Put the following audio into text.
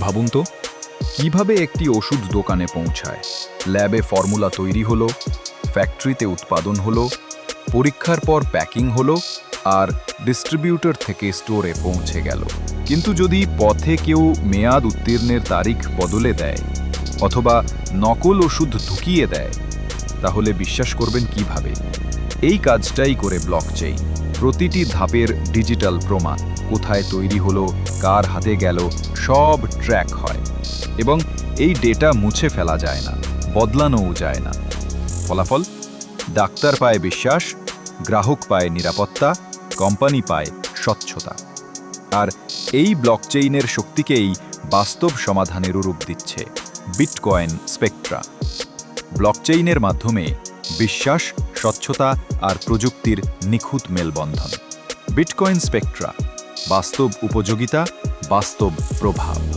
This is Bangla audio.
ভাবুন তো, কীভাবে একটি ওষুধ দোকানে পৌঁছায়? ল্যাবে ফর্মুলা তৈরি হলো, ফ্যাক্টরিতে উৎপাদন হলো, পরীক্ষার পর প্যাকিং হলো, আর ডিস্ট্রিবিউটর থেকে স্টোরে পৌঁছে গেল। কিন্তু যদি পথে কেউ মেয়াদ উত্তীর্ণের তারিখ বদলে দেয়, অথবা নকল ওষুধ ঢুকিয়ে দেয়, তাহলে বিশ্বাস করবেন কীভাবে? এই কাজটাই করে ব্লকচেইন, প্রতিটি ধাপের ডিজিটাল প্রমাণ। কোথায় তৈরি হলো, কার হাতে গেল, সব ট্র্যাক হয়। এবং এই ডেটা মুছে ফেলা যায় না, বদলানোও যায় না। ফলাফল, ডাক্তার পায় বিশ্বাস, গ্রাহক পায় নিরাপত্তা কোম্পানি পায় স্বচ্ছতা। আর এই ব্লকচেইনের শক্তিকেই বাস্তব সমাধানের রূপ দিচ্ছে বিটকয়েন স্পেকট্রা ব্লকচেইনের মাধ্যমে বিশ্বাস, স্বচ্ছতা আর প্রযুক্তির নিখুঁত মেলবন্ধন। বিটকয়েন স্পেকট্রা বাস্তব উপযোগিতা বাস্তব প্রভাব।